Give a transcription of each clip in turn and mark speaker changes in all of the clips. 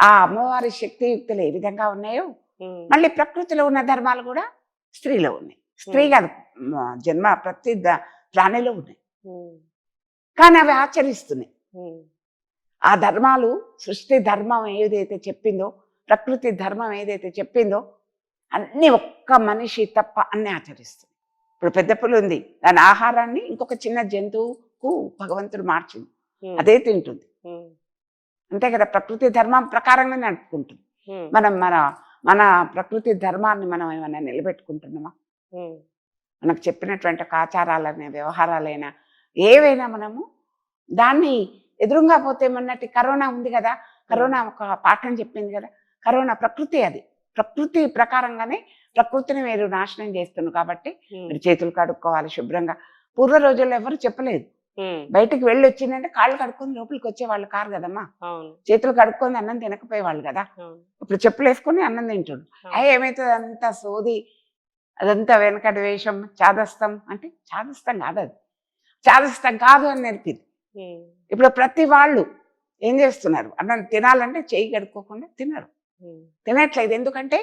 Speaker 1: ఆ అమ్మవారి శక్తియుక్తులు ఏ విధంగా ఉన్నాయో మళ్ళీ ప్రకృతిలో ఉన్న ధర్మాలు కూడా స్త్రీలో ఉన్నాయి. స్త్రీ కాదు జన్మ ప్రతి ప్రాణిలో ఉన్నాయి. కానీ అవి ఆచరిస్తున్నాయి. ఆ ధర్మాలు సృష్టి ధర్మం ఏదైతే చెప్పిందో ప్రకృతి ధర్మం ఏదైతే చెప్పిందో అన్ని ఒక్క మనిషి తప్ప అన్ని ఆచరిస్తుంది ఇప్పుడు పెద్ద పులి ఉంది దాని ఆహారాన్ని ఇంకొక చిన్న జంతువుకు భగవంతుడు మార్చింది అదే తింటుంది. అంతే కదా ప్రకృతి ధర్మం ప్రకారంగా నడుపుకుంటుంది మనం మన మన ప్రకృతి ధర్మాన్ని మనం ఏమైనా నిలబెట్టుకుంటున్నామా? మనకు చెప్పినటువంటి ఒక ఆచారాలైనా వ్యవహారాలైనా ఏవైనా మనము దాన్ని ఎదురుగా పోతే మొన్నటి కరోనా ఉంది కదా కరోనా ఒక పాఠం చెప్పింది కదా కరోనా ప్రకృతి అది. ప్రకృతి ప్రకారంగానే ప్రకృతిని మీరు నాశనం చేస్తున్నారు కాబట్టి మీరు చేతులు కడుక్కోవాలి శుభ్రంగా. పూర్వ రోజుల్లో ఎవరు చెప్పలేదు. బయటికి వెళ్ళి వచ్చిందంటే కాళ్ళు కడుక్కొని లోపలికి వచ్చేవాళ్ళు కారు కదమ్మా. చేతులు కడుక్కొని అన్నం తినకపోయేవాళ్ళు కదా. ఇప్పుడు చెప్పులు వేసుకొని అన్నం తింటుండు. అయ్యి ఏమవుతుంది అంతా సోది అదంతా వెనకటి వేషం చాదస్తం అంటే చాదస్తం కాదు అది. చాదస్తం కాదు అని నేర్పింది. ఇప్పుడు ప్రతి వాళ్ళు ఏం చేస్తున్నారు? అన్నం తినాలంటే చేయి కడుక్కోకుండా తినరు. తినట్లేదు. ఎందుకంటే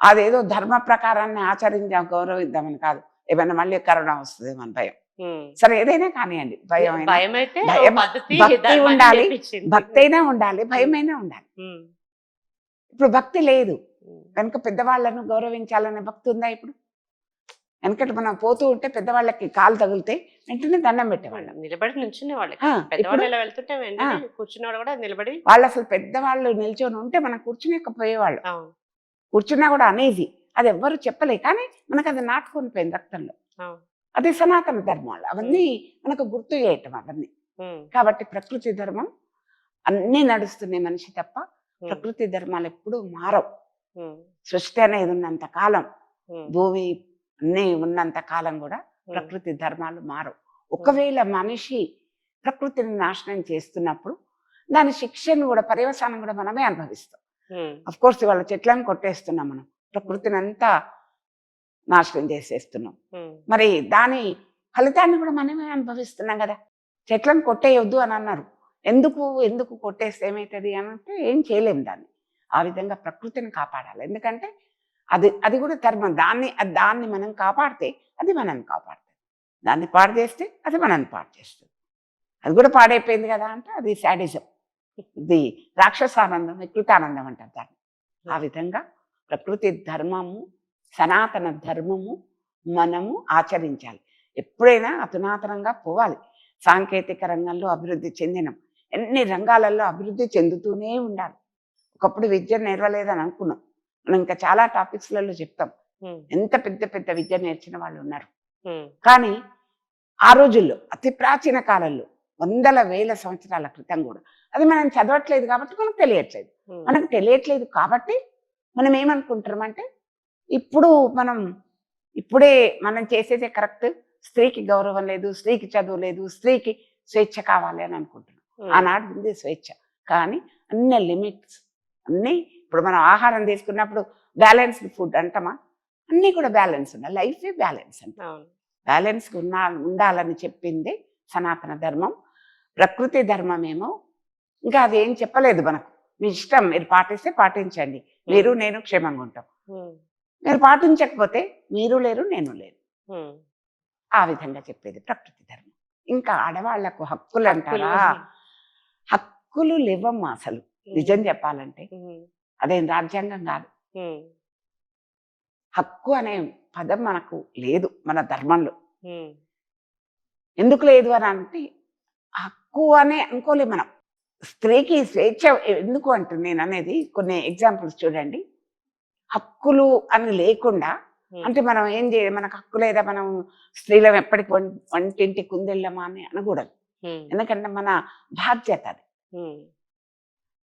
Speaker 1: అదేదో ధర్మ ప్రకారాన్ని ఆచరించాం గౌరవిద్దామని కాదు. ఏమైనా మళ్ళీ కరోనా వస్తుంది మన భయం. సరే ఏదైనా కానివ్వండి భయం భక్తి ఉండాలి. భక్తి అయినా ఉండాలి భయమైనా ఉండాలి. ఇప్పుడు భక్తి లేదు. కనుక పెద్దవాళ్ళను గౌరవించాలనే భక్తి ఉందా ఇప్పుడు? వెనకటి మనం పోతూ ఉంటే పెద్దవాళ్ళకి కాలు తగిలితే వెంటనే దండం పెట్టేవాళ్ళం.
Speaker 2: నిలబడి నుంచునే వాళ్ళకి
Speaker 1: వాళ్ళు అసలు పెద్దవాళ్ళు నిల్చొని ఉంటే మనం కూర్చునేకపోయేవాళ్ళు. కూర్చున్నా కూడా అనేసి అది ఎవ్వరు చెప్పలే కానీ మనకు అది నాటుకొని పోయింది రక్తంలో. అది సనాతన ధర్మాలు. అవన్నీ మనకు గుర్తు చేయటం అవన్నీ. కాబట్టి ప్రకృతి ధర్మం అన్నీ నడుస్తున్నాయి మనిషి తప్ప. ప్రకృతి ధర్మాలు ఎప్పుడూ మారవు. సృష్టి అనేది ఉన్నంత కాలం భూమి అన్నీ ఉన్నంత కాలం కూడా ప్రకృతి ధర్మాలు మారవు. ఒకవేళ మనిషి ప్రకృతిని నాశనం చేస్తున్నప్పుడు దాని శిక్షను కూడా పర్యవసానం కూడా మనమే అనుభవిస్తాం. అఫ్ కోర్స్ ఇవాళ చెట్లను కొట్టేస్తున్నాం మనం. ప్రకృతిని అంతా నాశనం చేసేస్తున్నాం. మరి దాని ఫలితాన్ని కూడా మనమే అనుభవిస్తున్నాం కదా. చెట్లను కొట్టేయొద్దు అని అన్నారు. ఎందుకు ఎందుకు కొట్టేస్తే ఏమవుతుంది అని అంటే ఏం చేయలేం దాన్ని. ఆ విధంగా ప్రకృతిని కాపాడాలి. ఎందుకంటే అది అది కూడా ధర్మం. దాన్ని దాన్ని మనం కాపాడితే అది మనల్ని కాపాడుతుంది. దాన్ని పాడు చేస్తే అది మనల్ని పాడు చేస్తుంది. అది కూడా పాడైపోయింది కదా అంటే అది శాడిజం. ఇది రాక్షసానందం వికృతానందం అంటారు దాన్ని. ఆ విధంగా ప్రకృతి ధర్మము సనాతన ధర్మము మనము ఆచరించాలి. ఎప్పుడైనా అధునాతనంగా పోవాలి. సాంకేతిక రంగంలో అభివృద్ధి చెందినం. ఎన్ని రంగాలలో అభివృద్ధి చెందుతూనే ఉండాలి. ఒకప్పుడు విద్య నేర్వలేదని అనుకున్నాం. మనం ఇంకా చాలా టాపిక్స్లలో చెప్తాం. ఎంత పెద్ద పెద్ద విద్య నేర్చిన వాళ్ళు ఉన్నారు కానీ ఆ రోజుల్లో అతి ప్రాచీన కాలంలో వందల వేల సంవత్సరాల క్రితం కూడా అది మనం చదవట్లేదు కాబట్టి మనకు తెలియట్లేదు. మనకు తెలియట్లేదు కాబట్టి మనం ఏమనుకుంటామంటే ఇప్పుడు మనం ఇప్పుడే మనం చేసేదే కరెక్ట్. స్త్రీకి గౌరవం లేదు స్త్రీకి చదువు లేదు స్త్రీకి స్వేచ్ఛ కావాలి అని అనుకుంటున్నాం. ఆనాడు ఉంది స్వేచ్ఛ. కానీ అన్ని లిమిట్స్ అన్నీ ఇప్పుడు మనం ఆహారం తీసుకున్నప్పుడు బ్యాలెన్స్డ్ ఫుడ్ అంటామా? అన్నీ కూడా బ్యాలెన్స్ ఉన్నాయి. లైఫే బ్యాలెన్స్ అంట. బ్యాలెన్స్ ఉన్నా ఉండాలని చెప్పింది సనాతన ధర్మం. ప్రకృతి ధర్మం ఏమో ఇంకా అది ఏం చెప్పలేదు మనకు. మీ ఇష్టం మీరు పాటిస్తే పాటించండి. మీరు నేను క్షేమంగా ఉంటాం. మీరు పాటించకపోతే మీరు లేరు నేను లేరు. ఆ విధంగా చెప్పేది ప్రకృతి ధర్మం. ఇంకా ఆడవాళ్ళకు హక్కులు అంటారా? హక్కులు లేవమ్మా అసలు. నిజం చెప్పాలంటే. అదేం రాజ్యాంగం కాదు. హక్కు అనే పదం మనకు లేదు మన ధర్మంలో. ఎందుకు లేదు అని అంటే హక్కు అనే అనుకోలే మనం. స్త్రీకి స్వేచ్ఛ ఎందుకు అంటుంది నేను అనేది కొన్ని ఎగ్జాంపుల్స్ చూడండి. హక్కులు అని లేకుండా అంటే మనం ఏం చేయ మనకు హక్కు లేదా మనం స్త్రీలం ఎప్పటికి వంటింటి కుందెళ్ళమా అని అనకూడదు. ఎందుకంటే మన బాధ్యత అది.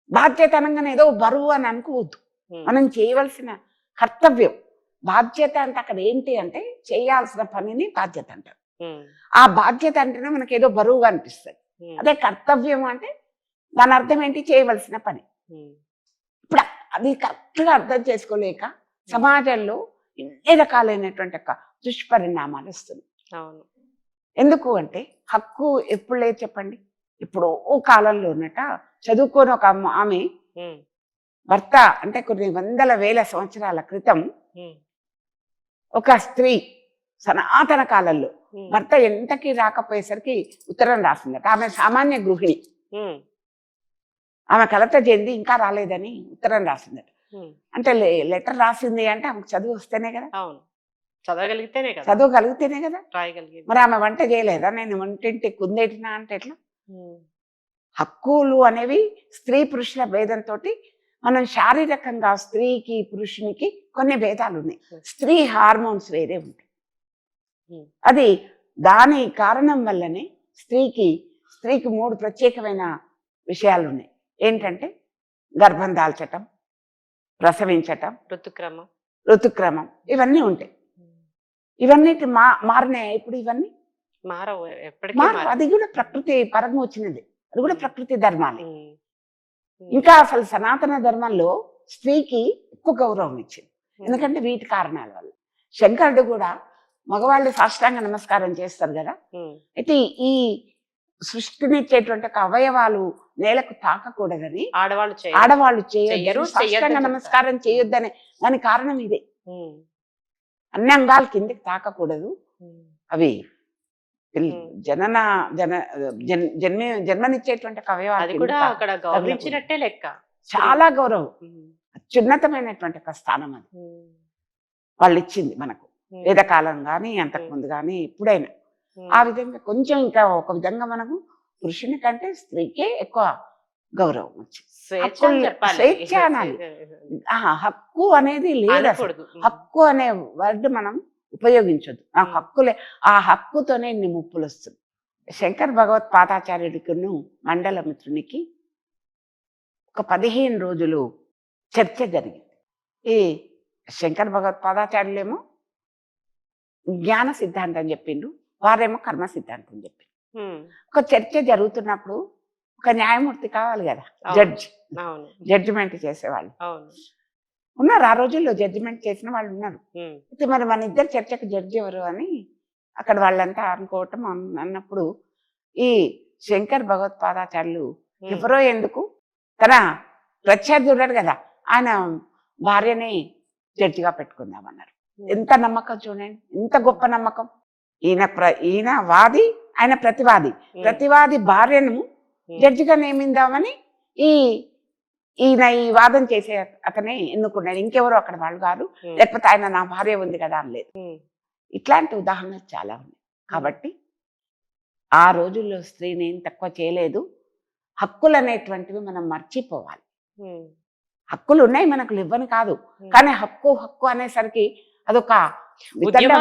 Speaker 1: బాధ్యత అనగానే ఏదో బరువు అని అనుకోవద్దు. మనం చేయవలసిన కర్తవ్యం. బాధ్యత అంటే అక్కడ ఏంటి అంటే చేయాల్సిన పనిని బాధ్యత అంటారు. ఆ బాధ్యత అంటేనే మనకి ఏదో బరువుగా అనిపిస్తుంది. అదే కర్తవ్యం అంటే దాని అర్థం ఏంటి? చేయవలసిన పని. ఇప్పుడు అది కరెక్ట్గా అర్థం చేసుకోలేక సమాజంలో ఎన్ని రకాలైనటువంటి దుష్పరిణామాలు వస్తున్నాయి.
Speaker 2: అవును.
Speaker 1: ఎందుకు అంటే హక్కు ఎప్పుడు లేదు చెప్పండి. ఇప్పుడు ఓ కాలంలో ఉన్నట చదువుకొని ఒక ఆమె భర్త అంటే కొన్ని వందల వేల సంవత్సరాల క్రితం ఒక స్త్రీ సనాతన కాలంలో భర్త ఎంతకి రాకపోయేసరికి ఉత్తరం రాసిందట. ఆమె సామాన్య గృహిణి. ఆమె కలత చెంది ఇంకా రాలేదని ఉత్తరం రాసిందట. అంటే లెటర్ రాసింది అంటే ఆమెకు చదువు వస్తేనే కదా.
Speaker 2: అవును. చదవగలిగితేనే కదా.
Speaker 1: చదువు కలిగితేనే కదా మరి ఆమె వంట చేయలేదా? నేను వంటింటి కుందేటినా అంటే ఎట్లా? హక్కులు అనేవి స్త్రీ పురుషుల భేదంతో మనం శారీరకంగా స్త్రీకి పురుషునికి కొన్ని భేదాలు ఉన్నాయి స్త్రీ హార్మోన్స్ వేరే ఉంటాయి. అది దాని కారణం వల్లనే స్త్రీకి స్త్రీకి మూడు ప్రత్యేకమైన విషయాలు ఉన్నాయి ఏంటంటే గర్భం దాల్చటం ప్రసవించటం
Speaker 2: ఋతుక్రమం.
Speaker 1: ఋతుక్రమం ఇవన్నీ ఉంటాయి. ఇవన్నీ మా మారినాయి? ఇప్పుడు ఇవన్నీ?
Speaker 2: మారవు. ఎప్పటికీ మారవు.
Speaker 1: అది కూడా ప్రకృతి పరంగా వచ్చినది. అది కూడా ప్రకృతి ధర్మాలే. ఇంకా అసలు సనాతన ధర్మంలో స్త్రీకి ఎక్కువ గౌరవం ఇచ్చింది. ఎందుకంటే వీటి కారణాల వల్ల. శంకరుడు కూడా మగవాళ్ళు సాష్టాంగ నమస్కారం చేస్తారు కదా. అయితే ఈ సృష్టినిచ్చేటువంటి అవయవాలు నేలకు తాకకూడదని
Speaker 2: ఆడవాళ్ళు
Speaker 1: ఆడవాళ్ళు చేయొద్దు
Speaker 2: చెయ్యరు,
Speaker 1: సాష్టాంగ
Speaker 2: చెయ్యొద్దని
Speaker 1: నమస్కారం చేయొద్దని దాని కారణం ఇదే. అన్ని అంగాలు కిందకి తాకకూడదు. అవి. జనన జన జన్- జన్మ జన్మనిచ్చేటువంటి
Speaker 2: అది
Speaker 1: కిందకి
Speaker 2: కూడా
Speaker 1: తాక-
Speaker 2: అక్కడ గౌరవించినట్టే లెక్క.
Speaker 1: చాలా గౌరవం. అత్యున్నతమైనటువంటి ఒక స్థానం అది. వాళ్ళు ఇచ్చింది మనకు. వేదకాలం కానీ అంతకు ముందు కానీ ఎప్పుడైనా. ఆ విధంగా కొంచెం ఇంకా ఒక విధంగా మనకు పురుషుని కంటే స్త్రీకే ఎక్కువ గౌరవం వచ్చింది
Speaker 2: స్వేచ్ఛ
Speaker 1: అనాలి. హక్కు అనేది లేదు హక్కు అనే వర్డ్ మనం ఉపయోగించొద్దు. ఆ
Speaker 2: Hmm.
Speaker 1: హక్కులే ఆ హక్కుతోనే ఇన్ని ముప్పులు వస్తుంది శంకర్ భగవత్ పాదాచార్యుడికిను మండల మిత్రునికి ఒక పదిహేను రోజులు చర్చ జరిగింది. ఈ శంకర్ భగవత్ పాదాచార్యులేమో జ్ఞాన సిద్ధాంతం చెప్పిండు వారేమో కర్మ సిద్ధాంతం చెప్పిండు. ఒక చర్చ జరుగుతున్నప్పుడు ఒక న్యాయమూర్తి కావాలి కదా. జడ్జ్. జడ్జిమెంట్ చేసేవాళ్ళు. ఉన్నారు. ఆ రోజుల్లో జడ్జిమెంట్ చేసిన వాళ్ళు ఉన్నారు. అయితే మరి మన ఇద్దరు చర్చకు జడ్జి ఎవరు అని అక్కడ వాళ్ళంతా అనుకోవటం అన్- అన్నప్పుడు ఈ శంకర్ భగవత్పాదాచార్యులు ఎవరో ఎందుకు తన ప్రత్యర్థి ఉన్నాడు కదా ఆయన భార్యని జడ్జిగా పెట్టుకుందామన్నారు. ఎంత నమ్మకం చూడండి. ఎంత గొప్ప నమ్మకం. ఈయన ప్ర ఈయన వాది ఆయన ప్రతివాది. ప్రతివాది భార్యను జడ్జిగా నియమిందామని ఈ ఈయన ఈ వాదం చేసే అతనే ఎన్నుకున్నాడు. ఇంకెవరు అక్కడ వాళ్ళు కాదు
Speaker 2: ఉమ్,
Speaker 1: లేకపోతే ఆయన నా భార్య ఉంది కదా అని లేదు.
Speaker 2: ఉమ్,
Speaker 1: ఇట్లాంటి ఉదాహరణలు చాలా ఉన్నాయి. కాబట్టి ఆ రోజుల్లో స్త్రీని ఏం తక్కువ చేయలేదు. హక్కులు అనేటువంటివి మనం మర్చిపోవాలి. హక్కులు ఉన్నాయి మనకు ఇవ్వని కాదు. కానీ హక్కు హక్కు అనేసరికి అదొక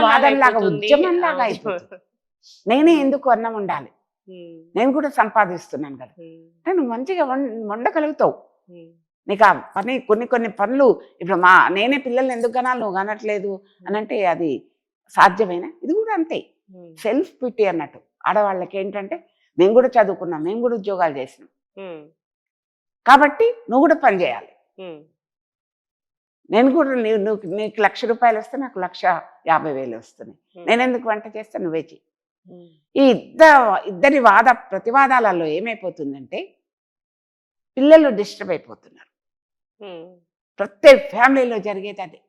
Speaker 1: వాదంలాగా
Speaker 2: అయిపోతుంది.
Speaker 1: ఉద్యమంలాగా
Speaker 2: అవును.
Speaker 1: అయిపోతుంది. నేనే ఎందుకు అన్నం ఉండాలి నేను కూడా సంపాదిస్తున్నాను కదా. నువ్వు మంచిగా వండగలుగుతావు. నీకు ఆ పని కొన్ని కొన్ని పనులు ఇప్పుడు మా నేనే పిల్లల్ని ఎందుకు కనాలి? నువ్వు కనట్లేదు అని అంటే అది సాధ్యమేనా? ఇది కూడా అంతే. సెల్ఫ్ పిటి అన్నట్టు. ఆడవాళ్ళకి ఏంటంటే మేము కూడా చదువుకున్నాం మేము కూడా ఉద్యోగాలు చేసినాం. కాబట్టి నువ్వు కూడా పని చేయాలి. నేను కూడా నువ్వు నీకు లక్ష రూపాయలు వస్తే నాకు లక్ష యాభై వేలు వస్తున్నాయి. నేను ఎందుకు వంట చేస్తే? నువ్వే చెయ్యి. ఈ ఇద్దరు ఇద్దరి వాద ప్రతివాదాలలో ఏమైపోతుందంటే పిల్లలు డిస్టర్బ్ అయిపోతున్నారు. ప్రతి ఫ్యామిలీలో జరిగేది అదే.